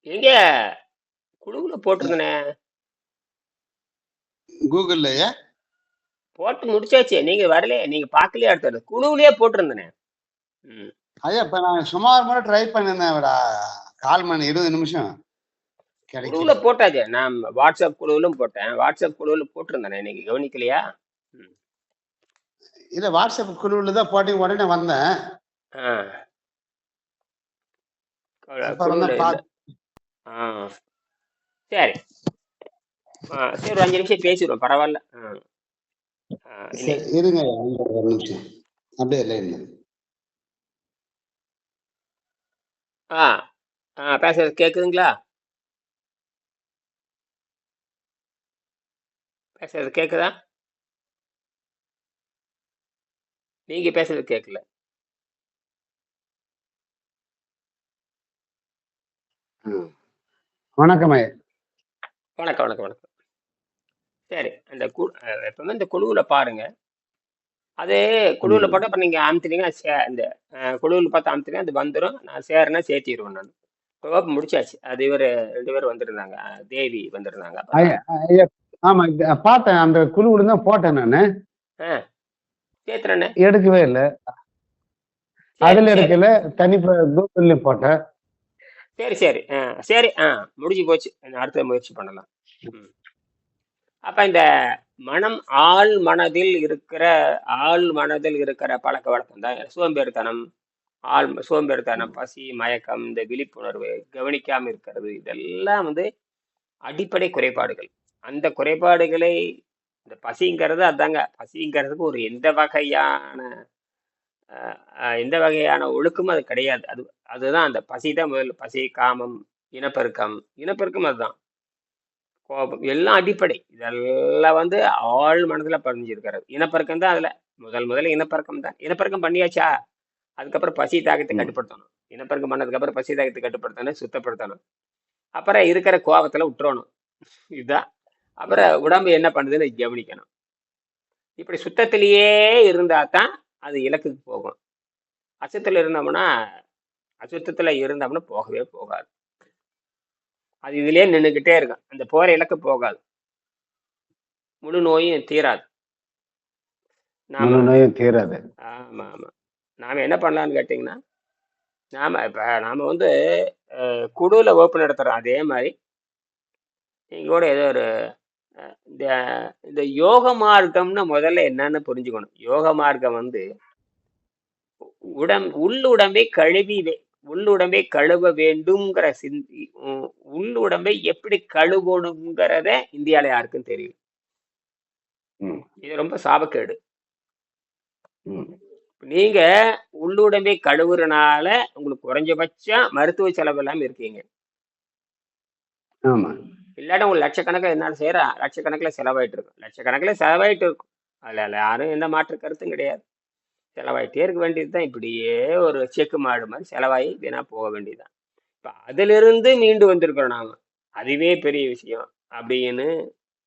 எங்க? குழுவுல போட்டிருந்தனே. கூகுள்லயே? போட்டு முடிச்சாச்சு. நீங்க வரலையே. நீங்க பார்க்கலையே அடுத்தது குழுவுலயே போட்டிருந்தனே. ம். ஐயா இப்ப நான் சுமார் முறை ட்ரை பண்ணிருந்தேன்டா கால் மணி இருபது நிமிஷம். குழுவுல கிடைக்கல போட்டாச்சு. நான் வாட்ஸ்அப் குழுவிலும் போட்டேன். வாட்ஸ்அப் குழுவுல போட்டிருந்தேனே. நீங்க கவனிக்கலையா? ம். இல்ல வாட்ஸ்அப் குழுவில் தான் போட்டி உடனே வந்தேன். ஆ. கு- அப்புறம் குழுவுல தான் இல்ல பார்த்து ஆ சரி. ஆ சரி ஒரு அஞ்சு நிமிஷம் பேசிடுவோம் பரவாயில்ல. ஆ ஆ, சரி இருங்க ஒரு நிமிஷம். அப்படியே லைன்ல ஆ ஆ பேசுறது கேக்குதுங்களா? பேசுறது கேக்குதா? நீங்க பேசுறது கேட்கல ம். வணக்கம் ஐயா. வணக்கம் வணக்கம் வணக்கம். சரி அந்த எப்பவுமே இந்த குழுவுல பாருங்க. அது குழுவுல. போட்டால் இப்போ நீங்கள் அமுத்துனீங்கன்னா சே இந்த குழுவுல பார்த்து அமுத்துனீங்கன்னா அது வந்துடும் நான் சேர்னா சேர்த்திடுவேன் நான். இப்போ முடிச்சாச்சு. அது இவர் ரெண்டு பேரும் வந்திருந்தாங்க. தேவி வந்திருந்தாங்க. ஆமா பார்த்தேன். அந்த குழுவுல தான் போட்டேன் நானு. ஆ சேர்த்துறேண்ணே எடுக்கவே இல்லை. அதுல எடுக்கல. தனி கூகுள்லயும் போட்டேன். சரி சரி. ஆ சரி. ஆ முடிஞ்சு போச்சு. நான் அடுத்த முயற்சி பண்ணலாம். ம். அப்ப இந்த மனம் ஆள் மனதில் இருக்கிற ஆள் மனதில் இருக்கிற பழக்க வழக்கம் தான் சோம்பேறித்தனம். ஆள் சோம்பேறித்தனம் பசி மயக்கம் இந்த விழிப்புணர்வு கவனிக்காம இருக்கிறது இதெல்லாம் வந்து அடிப்படை குறைபாடுகள். அந்த குறைபாடுகளை இந்த பசிங்கிறது அதாங்க. பசிங்கிறதுக்கு ஒரு எந்த வகையான எந்த வகையான ஒழுக்கமும் அது கிடையாது. அது அதுதான் அந்த பசி தான் முதல்ல. பசி காமம் இனப்பெருக்கம். இனப்பெருக்கம் அதுதான். கோபம் எல்லாம் அடிப்படை. இதெல்லாம் வந்து ஆழ் மனதுல பதிஞ்சிருக்கிறது. இனப்பெருக்கம் தான் அதுல. முதல் முதல்ல இனப்பெருக்கம் தான். இனப்பெருக்கம் பண்ணியாச்சா? அதுக்கப்புறம் பசி தாகத்தை. கட்டுப்படுத்தணும். இனப்பெருக்கம் பண்ணதுக்கு அப்புறம் பசி தாகத்தை கட்டுப்படுத்தணும் சுத்தப்படுத்தணும். அப்புறம் இருக்கிற கோபத்துல விட்டுறணும். இதுதான். அப்புறம் உடம்பு என்ன பண்ணுதுன்னு கவனிக்கணும். இப்படி சுத்தத்திலேயே இருந்தா தான் அது இலக்குக்கு போகும். அசுத்தத்துல இருந்தோம்னா அசுத்தத்துல இருந்தோம்னா போகவே போகாது. அது இதுலயே நின்றுக்கிட்டே இருக்கும். அந்த போற இலக்கு போகாது. முழு நோயும் தீராது. நாம நோயும் தீராது. ஆமா ஆமா நாம என்ன பண்ணலாம்னு கேட்டிங்கன்னா நாம இப்ப நாம வந்து குழுல வகுப்பு நடத்துறோம் அதே மாதிரி நீங்க கூட ஏதோ ஒரு இந்த இந்த யோக மார்க்கம்னு முதல்ல என்னன்னு புரிஞ்சுக்கணும். யோக மார்க்கம் வந்து உடம் உள்ளுடம்பை கழுவி உள்ளுடம்பை கழுவ வேண்டும்ங்கிற சிந்தி உள்ளுடம்பை எப்படி கழுவணுங்கிறத இந்தியால யாருக்கும் தெரியும். இது ரொம்ப சாபக்கேடு. நீங்க உள்ளுடம்பை கழுவுறனால உங்களுக்கு குறைஞ்சபட்சம் மருத்துவ செலவு இல்லாம இருக்கீங்க. ஆமா இல்லாட்ட உங்களுக்கு லட்சக்கணக்கில் என்ன செய்கிறேன் லட்சக்கணக்கில் செலவாயிட்டு இருக்கும் லட்சக்கணக்கில் செலவாயிட்டு இருக்கும் அதில் யாரும் எந்த மாற்று கருத்தும் கிடையாது. செலவாயிட்டே இருக்க வேண்டியது தான் இப்படியே ஒரு செக்கு மாடு மாதிரி செலவாகி வீணா போக வேண்டியதுதான். இப்போ அதிலிருந்து மீண்டு வந்திருக்கிறோம் நாம். அதுவே பெரிய விஷயம். அப்படின்னு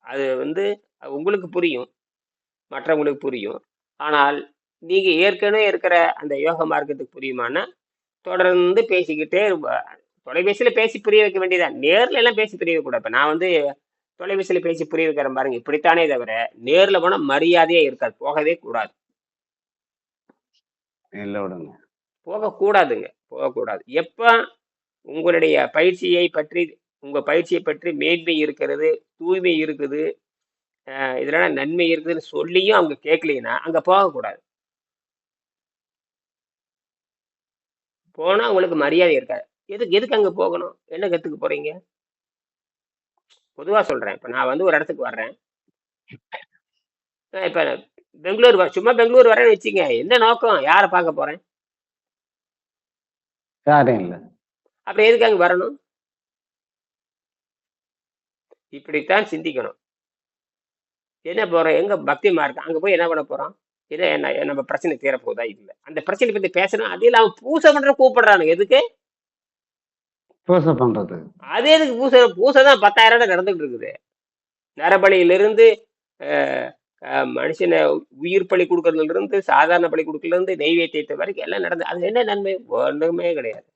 அது வந்து உங்களுக்கு புரியும். மற்றவங்களுக்கு புரியும். ஆனால் நீங்கள் ஏற்கனவே இருக்கிற அந்த யோக மார்க்கத்துக்கு புரியுமானா தொடர்ந்து பேசிக்கிட்டே தொலைபேசியில பேசி புரிய வைக்க வேண்டியதான் நேர்ல எல்லாம் பேசி புரிய வைக்க கூடாது. இப்ப நான் வந்து தொலைபேசியில பேசி புரிய வைக்கிறேன் பாருங்க. இப்படித்தானே தவிர நேர்ல போனா மரியாதையே இருக்காது. போகவே கூடாது. இல்ல விடுங்க. போகக்கூடாதுங்க போகக்கூடாது எப்ப உங்களுடைய பயிற்சியை பற்றி உங்க பயிற்சியை பற்றி மேன்மை இருக்கிறது தூய்மை இருக்குது அஹ் இதுல நன்மை இருக்குதுன்னு சொல்லியும் அவங்க கேட்கலைன்னா அங்க போகக்கூடாது போனா உங்களுக்கு மரியாதை இருக்காது. எதுக்கு எதுக்கு அங்க போகணும்? என்ன கத்துக்க போறீங்க? பொதுவா சொல்றேன். இப்ப நான் வந்து ஒரு இடத்துக்கு வர்றேன். இப்ப பெங்களூர் சும்மா பெங்களூர் வரேன்னு வச்சுங்க என்ன நோக்கம்? யாரை பார்க்க போறேன்? யாரும் இல்ல. அப்புறம் எதுக்கு அங்க வரணும்? இப்படித்தான் சிந்திக்கணும். என்ன போறோம்? எங்க பக்தி மார்க்கம் அங்க போய் என்ன பண்ண போறோம்? என்ன என்ன நம்ம பிரச்சனை தீர போதா இல்ல. அந்த பிரச்சனை பத்தி பேசணும். அது இல்லாம பூசை பண்ற கூப்பிடுறானுங்க எதுக்கு? பூசை பண்றது. அது எதுக்கு பூசை? பூசை தான் பத்தாயிரம் இடம் நடந்துட்டு இருக்குது நரபலியிலிருந்து மனுஷனை உயிர் பலி கொடுக்கறதுல இருந்து சாதாரண பலி கொடுக்கறதுல இருந்து நெய்வேத்தியத்தை வரைக்கும் எல்லாம் நடந்து அது என்ன நன்மை? ஒன்றுமே கிடையாது.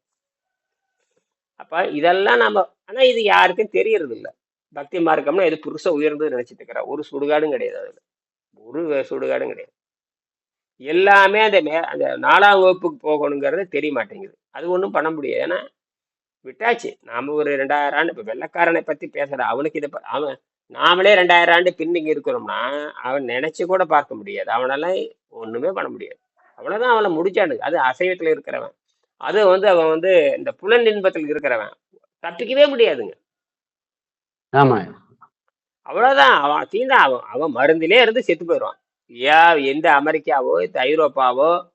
அப்ப இதெல்லாம் நம்ம ஆனா இது யாருக்கும் தெரியறது இல்ல பக்தி மார்க்கம்னா இது புருஷ உயர்ந்து நினைச்சிட்டு இருக்கிற. ஒரு சுடுகாடும் கிடையாது அதுல. ஒரு சுடுகாடும் கிடையாது. எல்லாமே அந்த மே அந்த நாலாம் வகுப்புக்கு போகணுங்கிறது தெரிய மாட்டேங்குது. அது ஒன்றும் பண்ண முடியாது. ஏன்னா விட்டாச்சு. நாம ஒரு ரெண்டாயிரம் ஆண்டு இப்ப வெள்ளக்காரனை பத்தி பேசுற. அவனுக்கு இதை ப- அவன் நாமளே ரெண்டாயிரம் ஆண்டு பின்னிங்க இருக்கிறோம்னா அவன் நினைச்சு கூட பார்க்க முடியாது. அவனால ஒண்ணுமே பண்ண முடியாது. அவ்வளவுதான் அவனை முடிச்சானு. அது அசைவத்துல இருக்கிறவன். அது வந்து அவன் வந்து இந்த புலன் இன்பத்தில் இருக்கிறவன். தப்பிக்கவே முடியாதுங்க. ஆமா. அவ்வளவுதான். அவன் தீந்தா அவன் அவன் மருந்திலே இருந்து செத்து போயிடுவான். யா எந்த அமெரிக்காவோ இந்த ஐரோப்பாவோ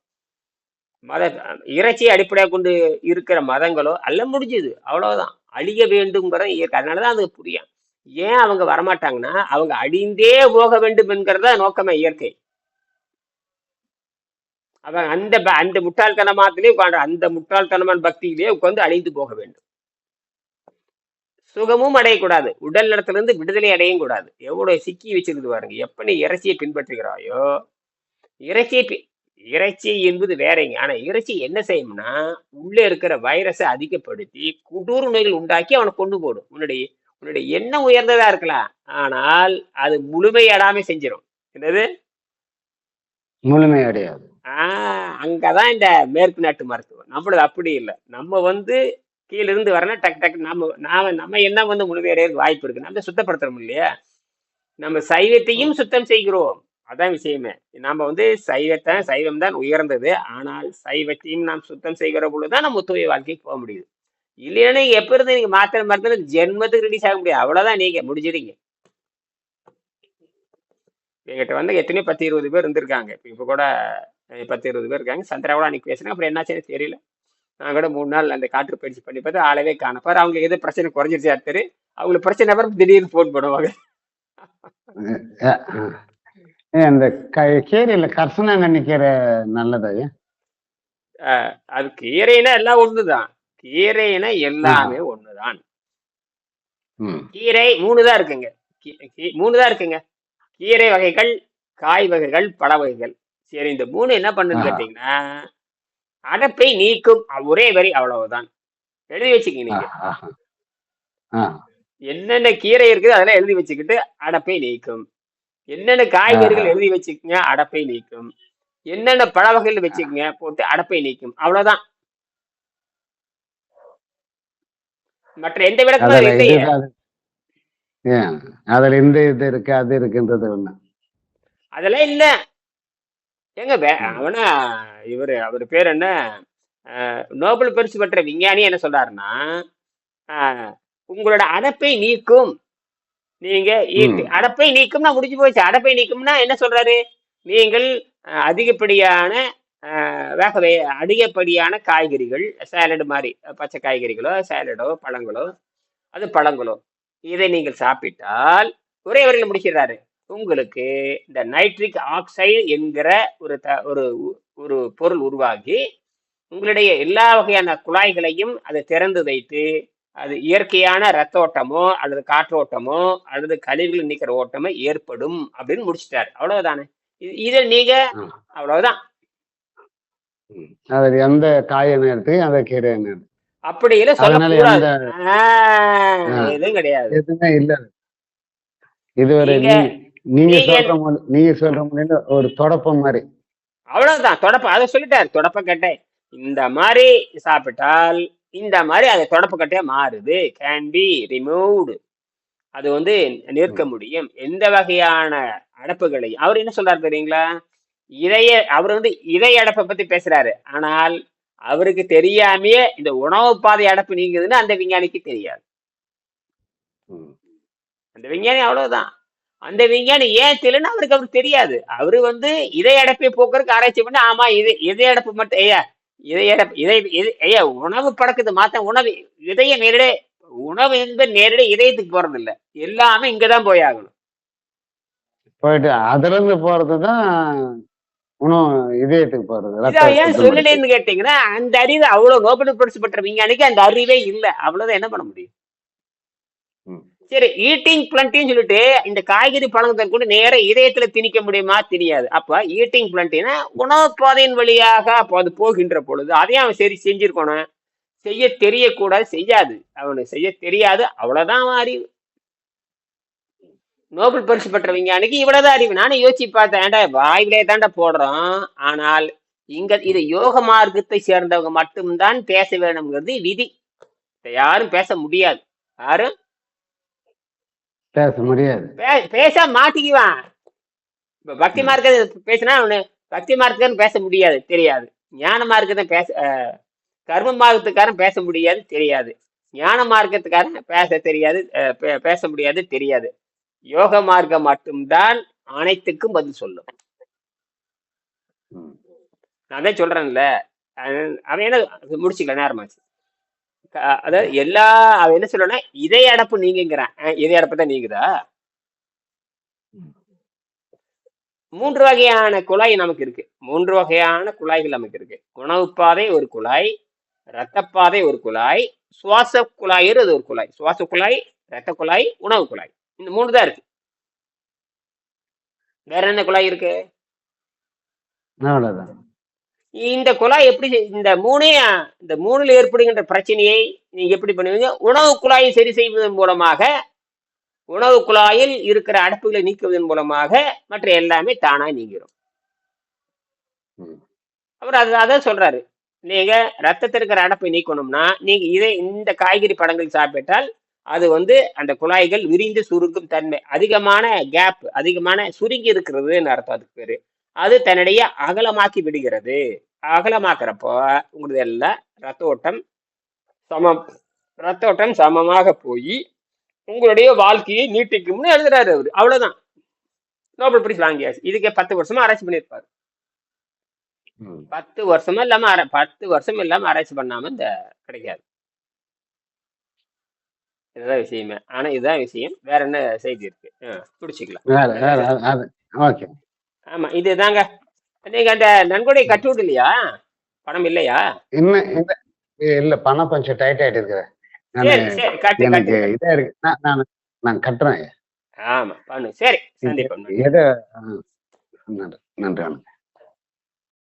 மத இறைச்சியை அடிப்படையாக கொண்டு இருக்கிற மதங்களோ எல்லாம் முடிஞ்சுது. அவ்வளவுதான். அழிய வேண்டும்ங்கிறத இயற்கை. அதனாலதான் அது புரியும் ஏன் அவங்க வரமாட்டாங்கன்னா அவங்க அழிந்தே போக வேண்டும் என்கிறத நோக்கமே இயற்கை. அவன் அந்த ப- அந்த முட்டாள்தனமாத்திலே உட்காந்து அந்த முட்டாள்தனமான பக்தியிலே உட்கார்ந்து அழிந்து போக வேண்டும். சுகமும் அடையக்கூடாது. உடல் நலத்திலிருந்து விடுதலை அடையும் கூடாது. எவ்வளவு சிக்கி வச்சிருக்கு பாருங்க. எப்ப நீ இறைச்சியை பின்பற்றுகிறாயோ இறைச்சியை பி- இறைச்சி என்பது வேறங்க. ஆனா இறைச்சி என்ன செய்யும்னா உள்ள இருக்கிற வைரஸை அதிகப்படுத்தி கொடூர நோய்கள் உண்டாக்கி அவனை கொண்டு போடும். உன்னுடைய உன்னுடைய எண்ணம் உயர்ந்ததா இருக்கலாம். ஆனால் அது முழுமையடாம செஞ்சிடும் என்னது? முழுமை அடையாது ஆஹ் அங்கதான் இந்த மேற்கு நாட்டு மருத்துவம். நம்மளது அப்படி இல்லை. நம்ம வந்து கீழ இருந்து வரனா டக்கு டக்கு நம்ம நாம நம்ம என்ன வந்து முழுமையடைறதுக்கு வாய்ப்பு இருக்கு. நம்ம சுத்தப்படுத்துறோம் இல்லையா? நம்ம சைவத்தையும் சுத்தம் செய்கிறோம். அதான் விஷயமே. நாம வந்து சைவத்தை சைவம் தான் உயர்ந்தது. ஆனால் சைவத்தையும் நாம் சுத்தம் செய்கிற பொழுதுதான் நம்ம தூய வாழ்க்கைக்கு போக முடியுது. இல்லைன்னா நீங்க எப்ப இருந்து நீங்க மாத்திரை மருந்து ஜென்மத்துக்கு ரிலீஸ் ஆக முடியாது. அவ்வளவுதான் நீங்க முடிஞ்சிருங்க எங்கிட்ட வந்து எத்தனையோ பத்து இருபது பேர் இருந்திருக்காங்க. இப்ப கூட பத்து இருபது பேர் இருக்காங்க. சந்திரா கூட அன்னைக்கு பேசுனேன் அப்புறம் என்னாச்சுன்னு தெரியல. நான் கூட மூணு நாள் அந்த காற்று பயிற்சி பண்ணி பார்த்து ஆளவே காணப்பாரு அவங்களுக்கு எது பிரச்சனை குறைஞ்சிருச்சா தெரியும் அவங்களுக்கு பிரச்சனை வரும் திடீர்னு ஃபோன் பண்ணுவாங்க. க- கீரையில கர்சனாங்கண்ணி கீரை நல்லதா அது கீரைனா எல்லாம் ஒண்ணுதான். கீரைனா எல்லாமே ஒண்ணுதான். கீரை மூணு தான் இருக்குங்க. கீ- கீ- மூணு தான் இருக்குங்க. கீரை வகைகள் காய் வகைகள் பழ வகைகள். சரி இந்த மூணு என்ன பண்ணுன்னு ஆ. கேட்டீங்கன்னா அடப்பை நீக்கும் ஒரே வரி அவ்வளவுதான். எழுதி வச்சுக்கங்க நீங்க. என்னென்ன கீரை இருக்குது அதெல்லாம் எழுதி வச்சுக்கிட்டு அடப்பை நீக்கும். என்னென்ன காய்கறிகள் எழுதி வச்சுக்கங்க அடப்பை நீக்கும். என்னென்ன பழ வகைகள் வச்சுக்கங்க போட்டு அடப்பை நீக்கும். அவ்வளவுதான். மற்ற எந்த விளக்கமும் இல்லையே அதுல இந்த இது இருக்கு அது இருக்குன்றது ஒண்ணு. அதெல்லாம் இல்ல. ஏங்க. அவனா இவரு அவர் பேர் என்ன? நோபல் பரிசு பெற்ற விஞ்ஞானி என்ன சொல்றாருன்னா உங்களோட அடப்பை நீக்கும். நீங்க. அடப்பை நீக்கும்னா முடிஞ்சு போச்சு. அடப்பை நீக்கும்னா என்ன சொல்றாரு? நீங்கள் அதிகப்படியான வேக வே அதிகப்படியான காய்கறிகள் சேலடு மாதிரி பச்சை காய்கறிகளோ சேலடோ பழங்களோ அது பழங்களோ இதை நீங்கள் சாப்பிட்டால் ஒரே வரையில் முடிக்கிறாரு உங்களுக்கு இந்த நைட்ரிக் ஆக்சைடு என்கிற ஒரு த ஒரு ஒரு பொருள் உருவாகி உங்களுடைய எல்லா வகையான குழாய்களையும் அதை திறந்து வைத்து அது இயற்கையான ரத்த ஓட்டமோ அல்லது காற்றோட்டமோ அல்லது கழிவுகள் நீக்கிற ஓட்டமோ ஏற்படும் அப்படின்னு முடிச்சிட்டாரு. அவ்வளவுதானே. இது- நீங்க. அவ்வளவுதான். ம். அதுல எந்த காய் எடுத்து அந்த கீரை எடுத்து அப்படி அதனால சொல்லக்கூடாது. எதுவும் கிடையாது. எதுவுமே இல்ல. இது ஒரு நீங்க சொல்ற நீங்க சொல்ற மொழியில ஒரு தொடப்பம் மாதிரி. அவ்வளவுதான் தொடப்ப அதை சொல்லிட்டாரு தொடப்பக்கட்டை இந்த மாதிரி சாப்பிட்டால் இந்த மாதிரி அது தொடப்பக்கட்டையா மாறுது. கேன் பி ரிமூவ்டு அது வந்து நிற்க. முடியும். எந்த வகையான அடப்புகளை அவர் என்ன சொல்றாரு தெரியுங்களா? இதய அவர் வந்து இதய அடப்பை பத்தி பேசுறாரு. ஆனால் அவருக்கு தெரியாமையே இந்த உணவு பாதை அடப்பு நீங்குதுன்னு அந்த விஞ்ஞானிக்கு தெரியாது. அந்த விஞ்ஞானி அவ்வளவுதான். அந்த விஞ்ஞானி ஏன் தெரியலன்னு அவருக்கு அவருக்கு தெரியாது. அவரு வந்து இதய அடைப்பை போக்குறதுக்கு ஆராய்ச்சி பண்ணி ஆமா இது இதய அடைப்பு மட்டும் ஐயா இதய அடைப்பு இதை இது- ஐயா உணவு பழக்கத்தை மாத்த உணவு இதய நேரடி உணவு என்பது நேரடி இதயத்துக்கு போறது இல்ல எல்லாமே இங்கதான் போய் ஆகணும். போயிட்டு அதுல இருந்து போறதுதான் உணவு இதயத்துக்கு போறது ஏன் சொல்லலன்னு கேட்டீங்கன்னா அந்த அறிவு அவ்வளவு நோபல் பரிசு பெற்ற விஞ்ஞானிக்கு அந்த அறிவே இல்ல. அவ்வளவுதான் என்ன பண்ண முடியும். சரி ஈட்டிங் பிளண்டின்னு சொல்லிட்டு இந்த காய்கறி பழங்களை கூட நேர இதயத்துல திணிக்க முடியுமா? தெரியாது. அப்ப ஈட்டிங் பிளண்டினா உணவு பாதையின் வழியாக அப்போ அது போகின்ற பொழுது அதையும் அவன் சரி செஞ்சிருக்கணும். செய்ய தெரியக்கூடாது செய்யாது. அவனுக்கு செய்ய தெரியாது. அவ்வளவுதான் அவன் அறிவு. நோபல் பரிசு பெற்ற விஞ்ஞானிக்கு இவ்வளவுதான் அறிவு. நானும் யோசிச்சு பார்த்தேன். வாயிலே தாண்டா போடுறோம். ஆனால் இங்க இது யோக மார்க்கத்தை சேர்ந்தவங்க மட்டும்தான் பேச வேணுங்கிறது விதி. யாரும் பேச முடியாது. யாரும் பேச முடியாது. பேச மாட்டிக்குவான். இப்ப பக்தி மார்க்கத்தை பேசினா அவனு பக்தி மார்க்கன்னு பேச முடியாது தெரியாது. ஞான மார்க்கத்தை பேச கர்ம மார்க்கத்துக்காரன் பேச முடியாது தெரியாது. ஞான மார்க்கத்துக்காரன் பேச தெரியாது பேச முடியாது தெரியாது. யோக மார்க்கம் மட்டும்தான் அனைத்துக்கும் பதில் சொல்லும். நான் தான் சொல்றேன்ல. அவன் என்ன முடிச்சுக்கல நேரமாச்சு. அதாவது எல்லா அவன் என்ன சொல்லணும்னா இதய அடப்பு நீங்குங்கிறான். அஹ், இதய அடப்பு தான் நீங்குதா? மூன்று வகையான குழாய் நமக்கு இருக்கு. மூன்று வகையான குழாய்கள் நமக்கு இருக்கு. உணவு பாதை ஒரு குழாய் இரத்தப்பாதை ஒரு குழாய் சுவாச குழாய்ன்றது ஒரு குழாய். சுவாச குழாய் இரத்த குழாய் உணவு குழாய். இந்த மூணு தான் இருக்கு. வேற என்ன குழாய் இருக்கு? அவ்வளவுதான். இந்த குழாய் எப்படி இந்த மூணே இந்த மூணுல ஏற்படுகின்ற பிரச்சனையை நீங்க எப்படி பண்ணுவீங்க? உணவு குழாயை சரி செய்வதன் மூலமாக உணவு குழாயில் இருக்கிற அடைப்புகளை நீக்குவதன் மூலமாக மற்ற எல்லாமே தானா நீங்கிரும். ம். அவர் அது அதான் சொல்றாரு. நீங்க ரத்தத்தில் இருக்கிற அடைப்பை நீக்கணும்னா நீங்க இதை இந்த காய்கறி பழங்கள் சாப்பிட்டால் அது வந்து அந்த குழாய்கள் விரிந்து சுருங்கும் தன்மை. அதிகமான கேப் அதிகமான சுருங்கி இருக்கிறதுன்னு அர்த்தம் அதுக்கு பேரு. அது தன்னுடைய அகலமாக்கி விடுகிறது. அகலமாக்குறப்போ உங்களுக்கு எல்லாம் ரத்த ஓட்டம் சமம். ரத்த ஓட்டம் சமமாக போய் உங்களுடைய வாழ்க்கையை நீட்டிக்கும்னு எழுதுறாரு அவரு. அவ்வளவுதான். நோபல் பிரைஸ் வாங்கியாச்சு. இதுக்கு பத்து வருஷமா ஆராய்ச்சி பண்ணியிருப்பாரு. பத்து வருஷமா இல்லாம பத்து வருஷம் இல்லாம ஆராய்ச்சி பண்ணாம இந்த கிடைக்காது. இதுதான் விஷயமே. ஆனா இதுதான் விஷயம். வேற என்ன செய்தி இருக்கு? அது ஓகே. ஆமா இதுதாங்க. நீங்க அந்த நன்கொடை கட்டி விடலையா? பணம் இல்லையா? இன்னும் இந்த இல்ல பணம் கொஞ்சம் டைட் ஆயிட்டு இருக்கிறேன் எனக்கு இதா இருக்கு. நான் நான் கட்டுறேன். ஆமா பண்ணு. சரி சந்திப்போம். நன்றி. நன்றி